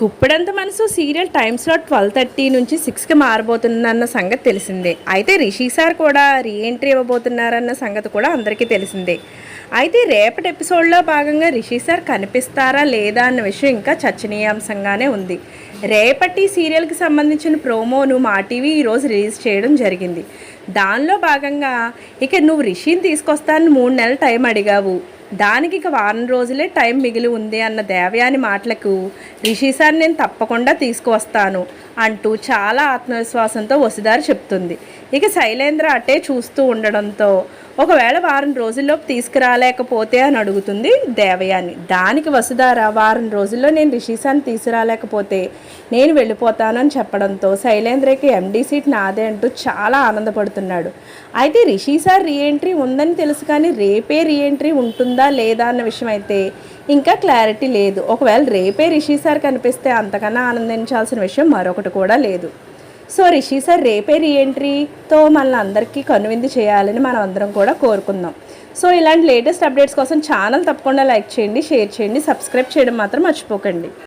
కుప్పడంత మనసు serial time slot twelve thirty నుంచి సిక్స్కి మారబోతుందన్న సంగతి తెలిసిందే. అయితే రిషి సార్ కూడా రీఎంట్రీ ఇవ్వబోతున్నారన్న సంగతి కూడా అందరికీ తెలిసిందే. అయితే రేపటి ఎపిసోడ్లో భాగంగా రిషి సార్ కనిపిస్తారా లేదా అన్న విషయం ఇంకా చర్చనీయాంశంగానే ఉంది. రేపటి సీరియల్కి సంబంధించిన ప్రోమోను మా టీవీ ఈరోజు రిలీజ్ చేయడం జరిగింది. దానిలో భాగంగా ఇక నువ్వు రిషిని తీసుకొస్తానని మూడు నెలల టైం అడిగావు. దానికి ఇక వారం రోజులే టైం మిగిలి ఉంది అన్న దేవయాని మాటలకు రిషి సార్ నేను తప్పకుండా తీసుకువస్తాను అంటూ చాలా ఆత్మవిశ్వాసంతో వసుదారు చెప్తుంది. ఇక శైలేంద్ర అటే చూస్తూ ఉండడంతో ఒకవేళ వారం రోజుల్లోపు తీసుకురాలేకపోతే అని అడుగుతుంది దేవయాని. దానికి వసుధార వారం రోజుల్లో నేను రిషీసాన్ని తీసుకురాలేకపోతే నేను వెళ్ళిపోతాను అని చెప్పడంతో శైలేంద్రకి ఎండీ సీట్ నాదే అంటూ చాలా ఆనందపడుతున్నాడు. అయితే రిషి సార్ రీఎంట్రీ ఉందని తెలుసు కానీ రేపే రీఎంట్రీ ఉంటుందా లేదా అన్న విషయం అయితే ఇంకా క్లారిటీ లేదు. ఒకవేళ రేపే రిషి సార్ కనిపిస్తే అంతకన్నా ఆనందించాల్సిన విషయం మరొకటి కూడా లేదు. సో రిషి సార్ రేపే రీఎంట్రీతో మనల్ని అందరికీ కనువిందు చేయాలని మనం అందరం కూడా కోరుకుందాం. సో ఇలాంటి లేటెస్ట్ అప్డేట్స్ కోసం ఛానల్ తప్పకుండా లైక్ చేయండి షేర్ చేయండి సబ్స్క్రైబ్ చేయడం మాత్రం మర్చిపోకండి.